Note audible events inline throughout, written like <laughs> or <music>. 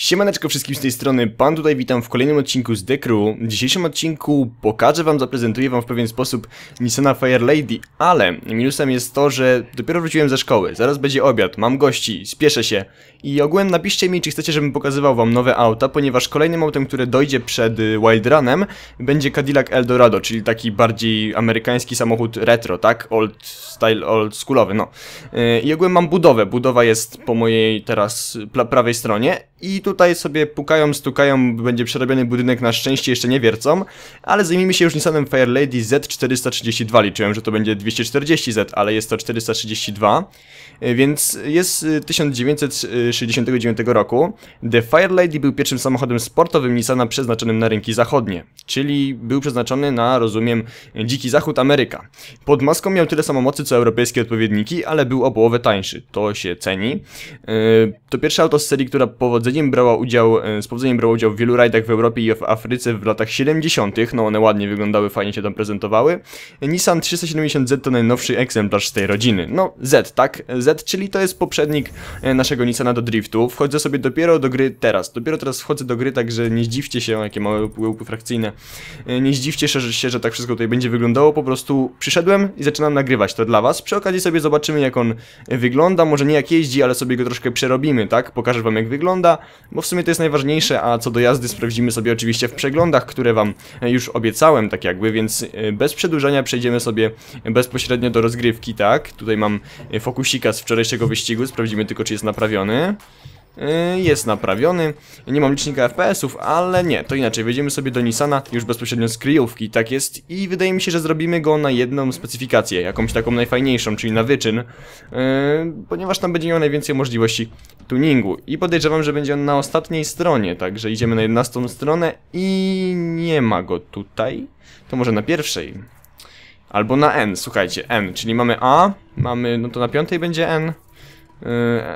Siemaneczko wszystkim z tej strony, Pan tutaj witam w kolejnym odcinku z The Crew. W dzisiejszym odcinku pokażę wam, zaprezentuję wam w pewien sposób Nissana Fire Lady, ale minusem jest to, że dopiero wróciłem ze szkoły, zaraz będzie obiad, mam gości, spieszę się i ogółem napiszcie mi, czy chcecie, żebym pokazywał wam nowe auta, ponieważ kolejnym autem, które dojdzie przed y, Wild Runem będzie Cadillac Eldorado, czyli taki bardziej amerykański samochód retro, tak? Old style, old schoolowy, no. Yy, I ogółem mam budowę, budowa jest po mojej teraz prawej stronie i tutaj sobie pukają, stukają, będzie przerobiony budynek, na szczęście jeszcze nie wiercą, ale zajmijmy się już Nissanem Fire Lady Z432, liczyłem, że to będzie 240Z, ale jest to 432, y, więc jest 1969 y, roku. The Fire Lady był pierwszym samochodem sportowym Nissana przeznaczonym na rynki zachodnie, czyli był przeznaczony na, rozumiem, dziki zachód Ameryka. Pod maską miał tyle samo mocy co europejskie odpowiedniki, ale był o połowę tańszy, to się ceni. Y, to pierwsze auto z serii, która powodzeniem brała udział, z powodzeniem brała udział w wielu rajdach w Europie i w Afryce w latach 70., no one ładnie wyglądały, fajnie się tam prezentowały. Nissan 370Z to najnowszy egzemplarz z tej rodziny. No, Z, tak? Z, czyli to jest poprzednik e, naszego Nissana do driftu. Wchodzę sobie dopiero do gry teraz. Dopiero teraz wchodzę do gry, także nie zdziwcie się, jakie małe łyłki frakcyjne. E, nie zdziwcie się, że tak wszystko tutaj będzie wyglądało. Po prostu przyszedłem i zaczynam nagrywać to dla was. Przy okazji sobie zobaczymy, jak on wygląda. Może nie jak jeździ, ale sobie go troszkę przerobimy, tak? Pokażę wam, jak wygląda, bo w sumie to jest najważniejsze, a co do jazdy sprawdzimy sobie oczywiście w przeglądach, które wam już obiecałem, tak jakby, więc e, bez przedłużania przejdziemy sobie bezpośrednio do rozgrywki, tak? Tutaj mam fokusika z wczorajszego wyścigu, sprawdzimy tylko, czy jest naprawiony. E, jest naprawiony, nie mam licznika FPS-ów, ale nie, to inaczej, wejdziemy sobie do Nissana już bezpośrednio z kryjówki, tak jest. I wydaje mi się, że zrobimy go na jedną specyfikację, jakąś taką najfajniejszą, czyli na wyczyn, yy, ponieważ tam będzie miał najwięcej możliwości tuningu. I podejrzewam, że będzie on na ostatniej stronie, także idziemy na 11 stronę i nie ma go tutaj, to może na pierwszej, albo na N, słuchajcie, N, czyli mamy A, mamy, no to na piątej będzie N, Y,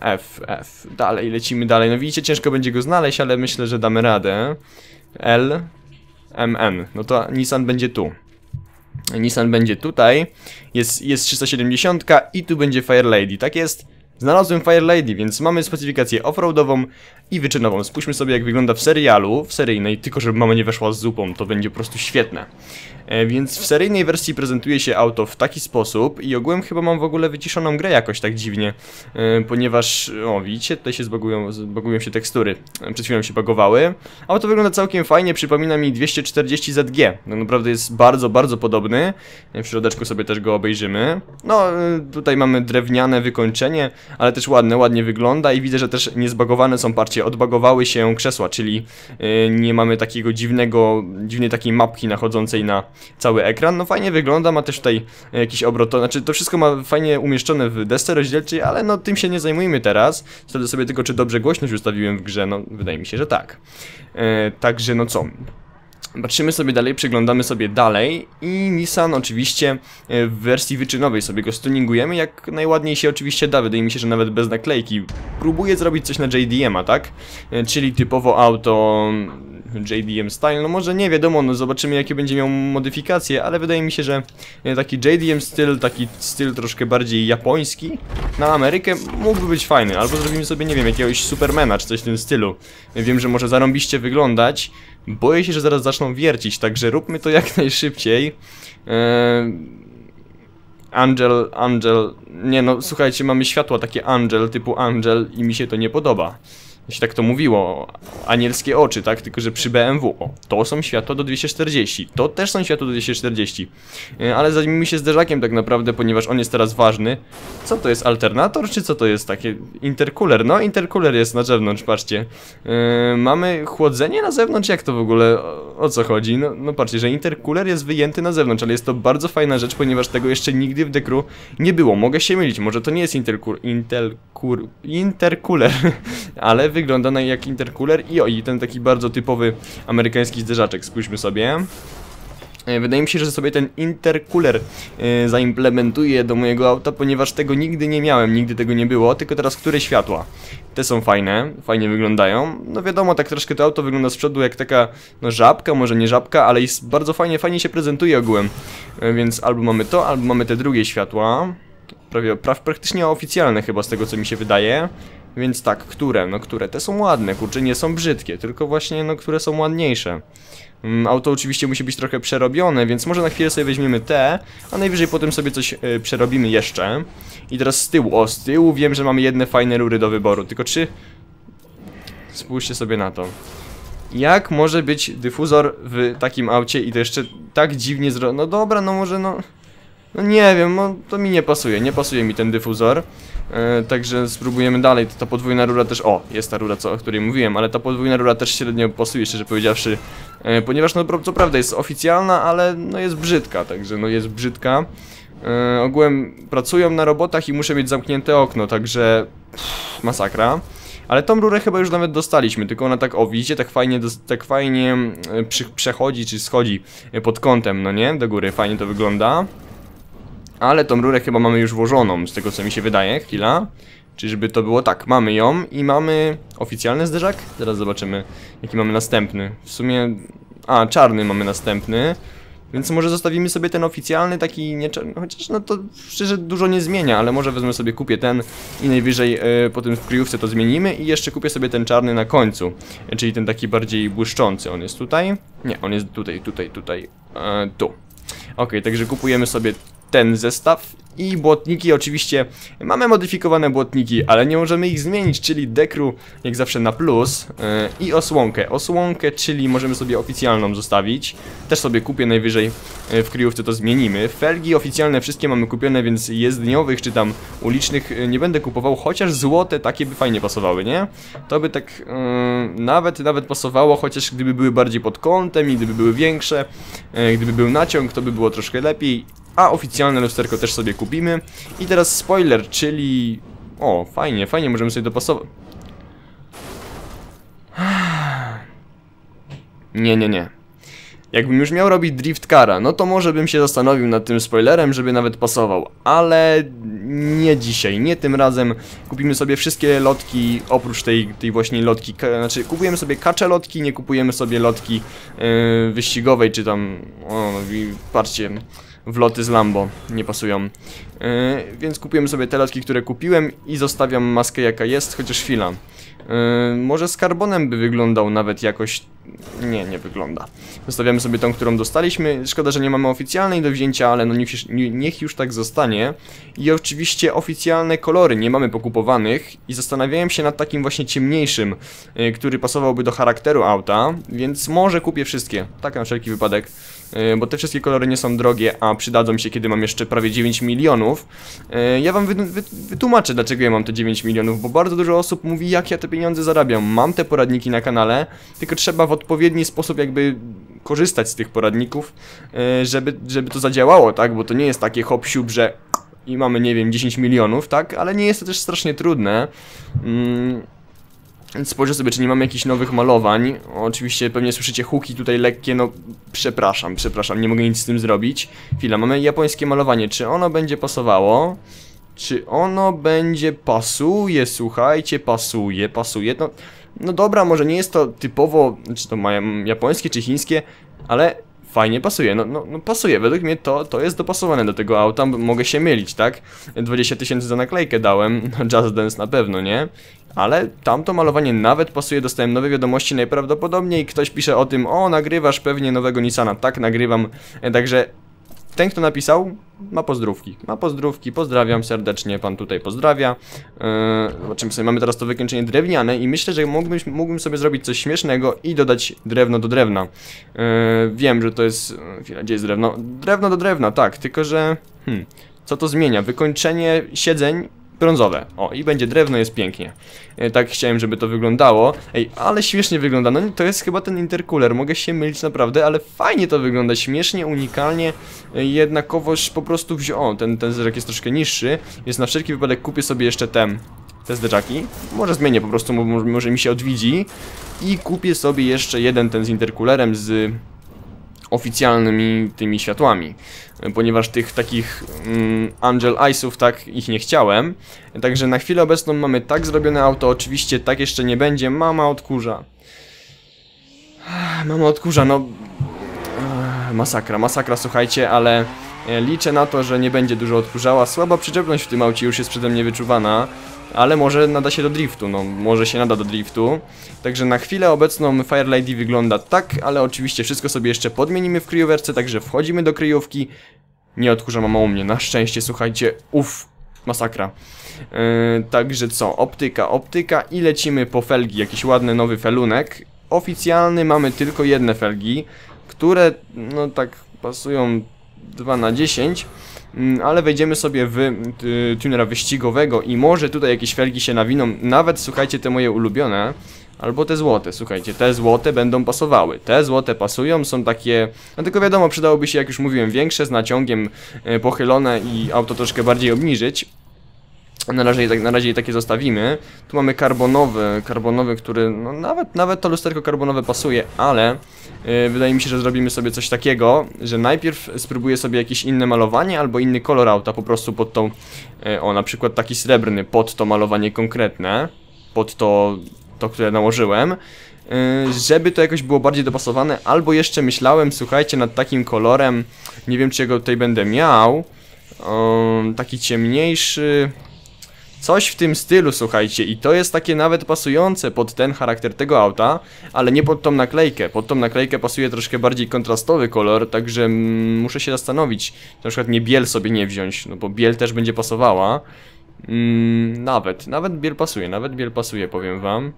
F, F. Dalej, lecimy dalej. No widzicie, ciężko będzie go znaleźć, ale myślę, że damy radę. L, MN. No to Nissan będzie tu. Nissan będzie tutaj. Jest, jest 370 i tu będzie Fire Lady. Tak jest. Znalazłem Fire Lady, więc mamy specyfikację offroadową i wyczynową. Spójrzmy sobie jak wygląda w serialu, w seryjnej, tylko żeby mama nie weszła z zupą, to będzie po prostu świetne. E, więc w seryjnej wersji prezentuje się auto w taki sposób i ogółem chyba mam w ogóle wyciszoną grę jakoś tak dziwnie, e, ponieważ, o widzicie, tutaj się zbagują, zbagują się tekstury, e, przed chwilą się bagowały. Auto wygląda całkiem fajnie, przypomina mi 240 ZG, no naprawdę jest bardzo, bardzo podobny, w środeczku sobie też go obejrzymy. No, tutaj mamy drewniane wykończenie, ale też ładne, ładnie wygląda i widzę, że też niezbagowane są, parcie, odbagowały się krzesła, czyli nie mamy takiego dziwnego, dziwnej takiej mapki nachodzącej na cały ekran. No fajnie wygląda, ma też tutaj jakiś obrot, to znaczy to wszystko ma fajnie umieszczone w desce rozdzielczej, ale no tym się nie zajmujmy teraz. Sprawdzę sobie tylko, czy dobrze głośność ustawiłem w grze, no wydaje mi się, że tak. E, także no co... Patrzymy sobie dalej, przeglądamy sobie dalej i Nissan oczywiście e, w wersji wyczynowej sobie go stuningujemy jak najładniej się oczywiście da, wydaje mi się, że nawet bez naklejki. Próbuję zrobić coś na JDM-a, tak? E, czyli typowo auto JDM style, no może nie wiadomo, no zobaczymy jakie będzie miał modyfikacje, ale wydaje mi się, że e, taki JDM styl, taki styl troszkę bardziej japoński na Amerykę mógłby być fajny, albo zrobimy sobie, nie wiem, jakiegoś Supermana czy coś w tym stylu. Wiem, że może zarąbiście wyglądać, boję się, że zaraz zaczną wiercić, także róbmy to <laughs> jak najszybciej. Eee... Angel, Angel, nie no, słuchajcie, mamy światła takie Angel, typu Angel i mi się to nie podoba się tak to mówiło, anielskie oczy, tak? Tylko, że przy BMW, o, to są światła do 240, to też są światła do 240. E, ale zajmijmy się zderzakiem tak naprawdę, ponieważ on jest teraz ważny. Co to jest, alternator, czy co to jest takie? Intercooler, no intercooler jest na zewnątrz, patrzcie. Yy, mamy chłodzenie na zewnątrz, jak to w ogóle, o, o co chodzi? No, no patrzcie, że intercooler jest wyjęty na zewnątrz, ale jest to bardzo fajna rzecz, ponieważ tego jeszcze nigdy w Dekru nie było. Mogę się mylić, może to nie jest intercooler, intercooler, <laughs> ale wygląda na jak intercooler i o, i ten taki bardzo typowy amerykański zderzaczek, spójrzmy sobie. E, wydaje mi się, że sobie ten intercooler yy, zaimplementuję do mojego auta, ponieważ tego nigdy nie miałem, nigdy tego nie było, tylko teraz które światła. Te są fajne, fajnie wyglądają. No wiadomo, tak troszkę to auto wygląda z przodu jak taka, no żabka, może nie żabka, ale jest bardzo fajnie, fajnie się prezentuje ogółem. Yy, więc albo mamy to, albo mamy te drugie światła. Prawie, pra, praktycznie oficjalne chyba z tego co mi się wydaje. Więc tak, które? No które? Te są ładne, kurczę, nie są brzydkie, tylko właśnie, no które są ładniejsze. Mm, Auto oczywiście musi być trochę przerobione, więc może na chwilę sobie weźmiemy te, a najwyżej potem sobie coś y, przerobimy jeszcze. I teraz z tyłu, o z tyłu wiem, że mamy jedne fajne rury do wyboru, tylko czy... Spójrzcie sobie na to. Jak może być dyfuzor w takim aucie i to jeszcze tak dziwnie zro... No dobra, no może no... No nie wiem, no to mi nie pasuje, nie pasuje mi ten dyfuzor. E, także spróbujemy dalej. Ta podwójna rura też. O, jest ta rura, co, o której mówiłem, ale ta podwójna rura też średnio pasuje, szczerze powiedziawszy. E, ponieważ, no, co prawda jest oficjalna, ale no jest brzydka, także no jest brzydka. E, ogółem pracują na robotach i muszę mieć zamknięte okno, także pff, masakra. Ale tą rurę chyba już nawet dostaliśmy, tylko ona tak, o widzicie, tak fajnie, tak fajnie przy, przechodzi czy schodzi pod kątem, no nie, do góry, fajnie to wygląda. Ale tą rurę chyba mamy już włożoną, z tego co mi się wydaje, chwila. Czyżby to było tak, mamy ją i mamy oficjalny zderzak? Zaraz zobaczymy, jaki mamy następny. W sumie, a, czarny mamy następny. Więc może zostawimy sobie ten oficjalny, taki nie chociaż no to szczerze dużo nie zmienia, ale może wezmę sobie, kupię ten i najwyżej e, potem w kryjówce to zmienimy i jeszcze kupię sobie ten czarny na końcu, e, czyli ten taki bardziej błyszczący. On jest tutaj? Nie, on jest tutaj, tutaj, tutaj, e, tu. Ok, także kupujemy sobie ten zestaw i błotniki oczywiście mamy modyfikowane błotniki, ale nie możemy ich zmienić, czyli dekru jak zawsze na plus yy, i osłonkę. Osłonkę, czyli możemy sobie oficjalną zostawić. Też sobie kupię najwyżej yy, w kryjówce to zmienimy. Felgi oficjalne wszystkie mamy kupione, więc jezdniowych czy tam ulicznych yy, nie będę kupował, chociaż złote takie by fajnie pasowały, nie? To by tak nawet nawet pasowało, chociaż gdyby były bardziej pod kątem i gdyby były większe, gdyby był naciąg, to by było troszkę lepiej a oficjalne lusterko też sobie kupimy. I teraz spoiler, czyli... O, fajnie, fajnie, możemy sobie dopasować. <sighs> Nie, nie, nie. Jakbym już miał robić drift cara, no to może bym się zastanowił nad tym spoilerem, żeby nawet pasował. Ale nie dzisiaj, nie tym razem. Kupimy sobie wszystkie lotki, oprócz tej, tej właśnie lotki, znaczy kupujemy sobie kacze lotki, nie kupujemy sobie lotki yy, wyścigowej, czy tam, o, patrzcie, wloty z Lambo nie pasują. Yy, więc kupiłem sobie te lotki, które kupiłem i zostawiam maskę jaka jest, chociaż chwila. Yy, może z karbonem by wyglądał nawet jakoś... Nie, nie wygląda. Zostawiamy sobie tą, którą dostaliśmy. Szkoda, że nie mamy oficjalnej do wzięcia, ale no niech, niech już tak zostanie. I oczywiście oficjalne kolory nie mamy pokupowanych i zastanawiałem się nad takim właśnie ciemniejszym, yy, który pasowałby do charakteru auta, więc może kupię wszystkie. Tak na wszelki wypadek. Yy, bo te wszystkie kolory nie są drogie, a przydadzą się, kiedy mam jeszcze prawie 9 milionów. Yy, ja wam wy, wy, wytłumaczę, dlaczego ja mam te 9 milionów, bo bardzo dużo osób mówi, jak ja te pieniądze zarabiam. Mam te poradniki na kanale, tylko trzeba w odpowiedni sposób jakby korzystać z tych poradników, yy, żeby, żeby to zadziałało, tak? Bo to nie jest takie hop siup, że i mamy, nie wiem, 10 milionów, tak? Ale nie jest to też strasznie trudne. Mm. Spojrzę sobie, czy nie mamy jakichś nowych malowań. Oczywiście pewnie słyszycie huki tutaj lekkie, no przepraszam, przepraszam, nie mogę nic z tym zrobić. Chwila, mamy japońskie malowanie, czy ono będzie pasowało? Czy ono będzie pasuje, słuchajcie, pasuje, pasuje, no, no dobra, może nie jest to typowo, czy to mają japońskie, czy chińskie, ale fajnie pasuje, no, no, no, pasuje, według mnie to, to jest dopasowane do tego auta, mogę się mylić, tak? 20 tysięcy za naklejkę dałem, <laughs> Just Dance na pewno, nie? Ale tamto malowanie nawet pasuje, dostałem nowe wiadomości najprawdopodobniej, ktoś pisze o tym, o nagrywasz pewnie nowego Nissana, tak nagrywam, e, także ten, kto napisał, ma pozdrówki. Ma pozdrówki, pozdrawiam serdecznie, pan tutaj pozdrawia. Yy, zobaczymy sobie, mamy teraz to wykończenie drewniane i myślę, że mógłbym, mógłbym sobie zrobić coś śmiesznego i dodać drewno do drewna. Yy, wiem, że to jest... Chwila, gdzie jest drewno? Drewno do drewna, tak, tylko że... Hmm, co to zmienia? Wykończenie siedzeń brązowe. O, i będzie drewno, jest pięknie. E, tak chciałem, żeby to wyglądało. Ej, ale śmiesznie wygląda. No to jest chyba ten intercooler. Mogę się mylić naprawdę, ale fajnie to wygląda. Śmiesznie, unikalnie. E, jednakowoż po prostu wziął... O, ten, ten zderzak jest troszkę niższy. Więc na wszelki wypadek kupię sobie jeszcze ten te zderzaki. Może zmienię po prostu, może, może mi się odwidzi. I kupię sobie jeszcze jeden ten z intercoolerem z oficjalnymi tymi światłami, ponieważ tych takich mm, Angel Eyesów tak ich nie chciałem. Także na chwilę obecną mamy tak zrobione auto, oczywiście tak jeszcze nie będzie. Mama odkurza. Mama odkurza, no... Masakra, masakra, słuchajcie, ale e, liczę na to, że nie będzie dużo odkurzała. Słaba przyczepność w tym aucie już jest przede mnie wyczuwana. Ale może nada się do driftu, no może się nada do driftu. Także na chwilę obecną Fire Lady wygląda tak, ale oczywiście wszystko sobie jeszcze podmienimy w kryjowerce, także wchodzimy do kryjówki. Nie odkurza mama u mnie, na szczęście, słuchajcie, uff, masakra. Yy, także co, optyka, optyka i lecimy po felgi, jakiś ładny nowy felunek. Oficjalny mamy tylko jedne felgi, które no tak pasują 2 na 10 mm, ale wejdziemy sobie w y, tunera wyścigowego i może tutaj jakieś felgi się nawiną, nawet słuchajcie te moje ulubione, albo te złote, słuchajcie, te złote będą pasowały, te złote pasują, są takie, no tylko wiadomo, przydałoby się, jak już mówiłem, większe, z naciągiem y, pochylone i auto troszkę bardziej obniżyć, na razie, tak, na razie takie zostawimy. Tu mamy karbonowy, karbonowy, który no nawet, nawet to lusterko karbonowe pasuje, ale yy, wydaje mi się, że zrobimy sobie coś takiego, że najpierw spróbuję sobie jakieś inne malowanie albo inny kolor auta po prostu pod tą, yy, o na przykład taki srebrny pod to malowanie konkretne, pod to, to które nałożyłem. Yy, żeby to jakoś było bardziej dopasowane, albo jeszcze myślałem, słuchajcie, nad takim kolorem, nie wiem czy go tutaj będę miał, taki ciemniejszy, Coś w tym stylu, słuchajcie, i to jest takie nawet pasujące pod ten charakter tego auta, ale nie pod tą naklejkę. Pod tą naklejkę pasuje troszkę bardziej kontrastowy kolor, także mm, muszę się zastanowić. Na przykład nie biel sobie nie wziąć, no bo biel też będzie pasowała. Mm, nawet, nawet biel pasuje, nawet biel pasuje, powiem wam.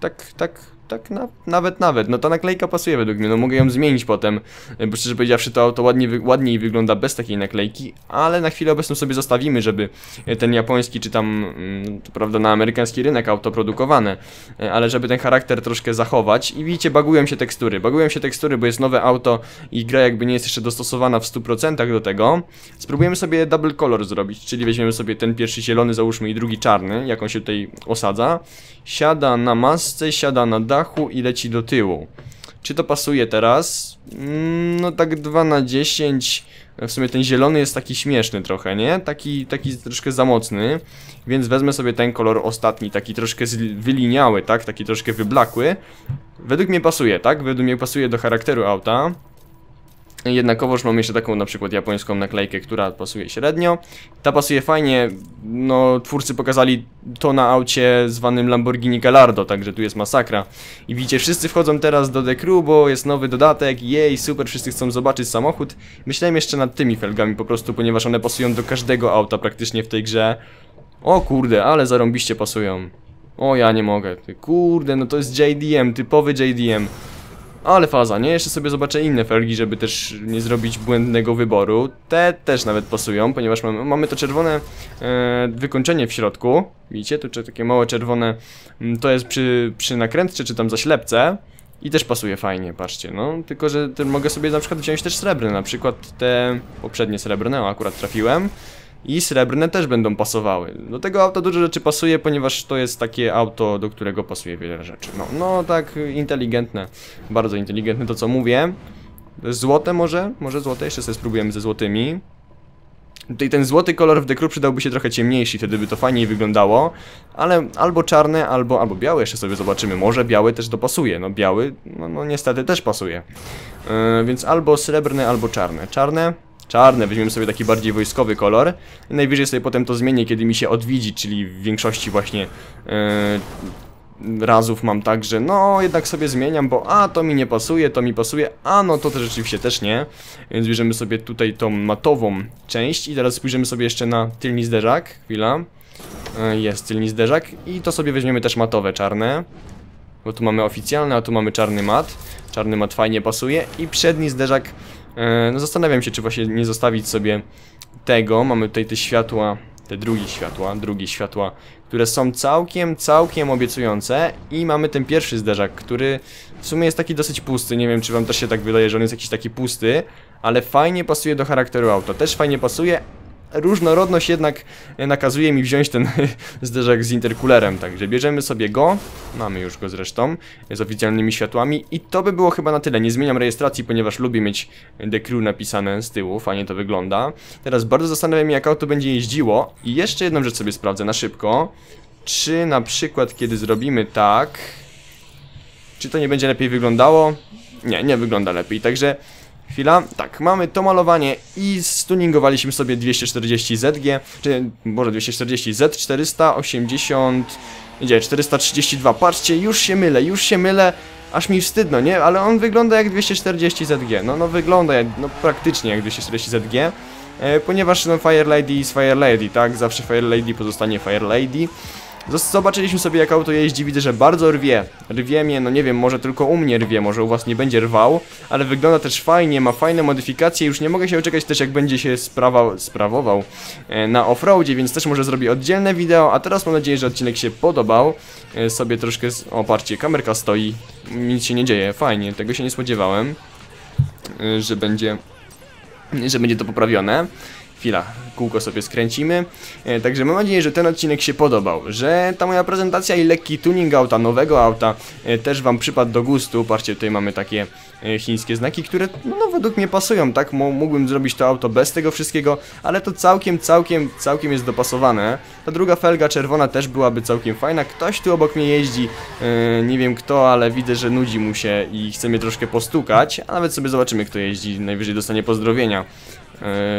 Tak, tak, tak na, nawet, nawet. No ta naklejka pasuje według mnie, no mogę ją zmienić potem, e, bo szczerze powiedziawszy to auto ładnie, ładniej wygląda bez takiej naklejki, ale na chwilę obecną sobie zostawimy, żeby e, ten japoński, czy tam, mm, to prawda, na amerykański rynek auto produkowane, e, ale żeby ten charakter troszkę zachować i widzicie, bagują się tekstury, bagują się tekstury, bo jest nowe auto i gra jakby nie jest jeszcze dostosowana w 100% do tego. Spróbujemy sobie double color zrobić, czyli weźmiemy sobie ten pierwszy zielony, załóżmy i drugi czarny, jak on się tutaj osadza, siada na masce, siada na dach, dachu i leci do tyłu. Czy to pasuje teraz? Mm, no tak 2 na 10 w sumie ten zielony jest taki śmieszny trochę, nie? Taki, taki troszkę za mocny, więc wezmę sobie ten kolor ostatni, taki troszkę wyliniały, tak? Taki troszkę wyblakły. Według mnie pasuje, tak? Według mnie pasuje do charakteru auta. Jednakowoż mam jeszcze taką na przykład japońską naklejkę, która pasuje średnio. Ta pasuje fajnie, no twórcy pokazali to na aucie zwanym Lamborghini Gallardo, także tu jest masakra. I widzicie, wszyscy wchodzą teraz do The Crew, bo jest nowy dodatek, jej, super, wszyscy chcą zobaczyć samochód. Myślałem jeszcze nad tymi felgami po prostu, ponieważ one pasują do każdego auta praktycznie w tej grze. O kurde, ale zarąbiście pasują. O, ja nie mogę. Kurde, no to jest JDM, typowy JDM. Ale faza, nie? Jeszcze sobie zobaczę inne felgi, żeby też nie zrobić błędnego wyboru. Te też nawet pasują, ponieważ mamy, mamy to czerwone e, wykończenie w środku. Widzicie? Tu takie małe czerwone, mm, to jest przy, przy nakrętce czy tam zaślepce. I też pasuje fajnie, patrzcie, no. Tylko, że mogę sobie na przykład wziąć też srebrne, na przykład te poprzednie srebrne, o, akurat trafiłem. I srebrne też będą pasowały. Do tego auta dużo rzeczy pasuje, ponieważ to jest takie auto, do którego pasuje wiele rzeczy. No, no tak inteligentne, bardzo inteligentne to co mówię. Złote może? Może złote? Jeszcze sobie spróbujemy ze złotymi. Tutaj ten złoty kolor w dekru przydałby się trochę ciemniejszy, wtedy by to fajniej wyglądało. Ale albo czarne, albo, albo białe jeszcze sobie zobaczymy. Może biały też dopasuje. No biały, no, no niestety też pasuje. Yy, więc albo srebrne, albo czarne. Czarne czarne, weźmiemy sobie taki bardziej wojskowy kolor. Najwyżej sobie potem to zmienię, kiedy mi się odwiedzi, czyli w większości właśnie yy, razów mam tak, że no jednak sobie zmieniam, bo a to mi nie pasuje, to mi pasuje, a no to też rzeczywiście też nie. Więc bierzemy sobie tutaj tą matową część i teraz spojrzymy sobie jeszcze na tylny zderzak, chwila. Yy, jest tylny zderzak i to sobie weźmiemy też matowe, czarne. Bo tu mamy oficjalne, a tu mamy czarny mat. Czarny mat fajnie pasuje i przedni zderzak E, no zastanawiam się, czy właśnie nie zostawić sobie tego. Mamy tutaj te światła, te drugie światła, drugie światła, które są całkiem, całkiem obiecujące. I mamy ten pierwszy zderzak, który w sumie jest taki dosyć pusty, nie wiem czy wam też się tak wydaje, że on jest jakiś taki pusty, ale fajnie pasuje do charakteru auta, też fajnie pasuje, różnorodność jednak nakazuje mi wziąć ten <laughs> zderzak z interkulerem, także bierzemy sobie go, mamy już go zresztą, z oficjalnymi światłami. I to by było chyba na tyle, nie zmieniam rejestracji, ponieważ lubię mieć The Crew napisane z tyłu, fajnie to wygląda. Teraz bardzo zastanawiam się jak auto będzie jeździło. I jeszcze jedną rzecz sobie sprawdzę na szybko, czy na przykład kiedy zrobimy tak, czy to nie będzie lepiej wyglądało? Nie, nie wygląda lepiej, także Chwila, tak, mamy to malowanie i stuningowaliśmy sobie 240 ZG, czy może 240 Z480, gdzie 432, patrzcie, już się mylę, już się mylę, aż mi wstydno, nie? Ale on wygląda jak 240 ZG, no, no wygląda jak, no praktycznie jak 240 ZG, e, ponieważ no Fire Lady jest Fire Lady, tak? Zawsze Fire Lady pozostanie Fire Lady. Zobaczyliśmy sobie jak auto jeździ, widzę, że bardzo rwie. Rwie mnie, no nie wiem, może tylko u mnie rwie, może u was nie będzie rwał, ale wygląda też fajnie, ma fajne modyfikacje, już nie mogę się doczekać też jak będzie się sprawa sprawował e, na offroadzie, więc też może zrobię oddzielne wideo, a teraz mam nadzieję, że odcinek się podobał. E, sobie troszkę, o patrzcie, kamerka stoi, nic się nie dzieje, fajnie, tego się nie spodziewałem, e, że będzie, że będzie to poprawione. Chwila, kółko sobie skręcimy. E, także mam nadzieję, że ten odcinek się podobał, że ta moja prezentacja i lekki tuning auta, nowego auta e, też Wam przypadł do gustu. Patrzcie, tutaj mamy takie e, chińskie znaki, które no, no według mnie pasują, tak? Mógłbym zrobić to auto bez tego wszystkiego, ale to całkiem, całkiem, całkiem jest dopasowane. Ta druga felga czerwona też byłaby całkiem fajna. Ktoś tu obok mnie jeździ, nie wiem kto, ale widzę, że nudzi mu się i chce mnie troszkę postukać, a nawet sobie zobaczymy kto jeździ, najwyżej dostanie pozdrowienia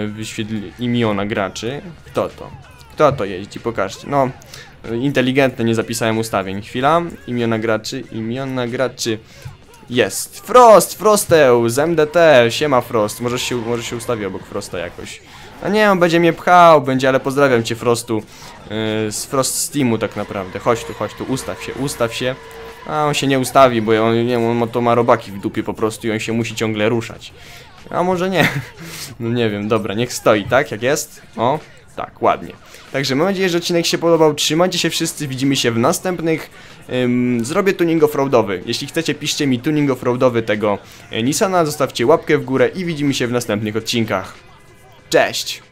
wyświetli imiona graczy. Kto to? Kto to jeździ? Pokażcie. No, e, inteligentne, nie zapisałem ustawień. Chwila. Imiona graczy, imiona graczy. Jest. Frost, Frosteł z MDT. Siema Frost. Może się, może się ustawi obok Frosta jakoś. A nie, on będzie mnie pchał, będzie, ale pozdrawiam cię Frostu. Yy, z Frost Steamu tak naprawdę. Chodź tu, chodź tu, ustaw się, ustaw się. A on się nie ustawi, bo on, nie, on to ma robaki w dupie po prostu i on się musi ciągle ruszać. A może nie. No nie wiem, dobra, niech stoi, tak? Jak jest? O, tak, ładnie. Także mam nadzieję, że odcinek się podobał. Trzymajcie się wszyscy, widzimy się w następnych. Ym, zrobię tuning offroadowy. Jeśli chcecie, piszcie mi tuning offroadowy tego e, Nissana, zostawcie łapkę w górę i widzimy się w następnych odcinkach. Cześć!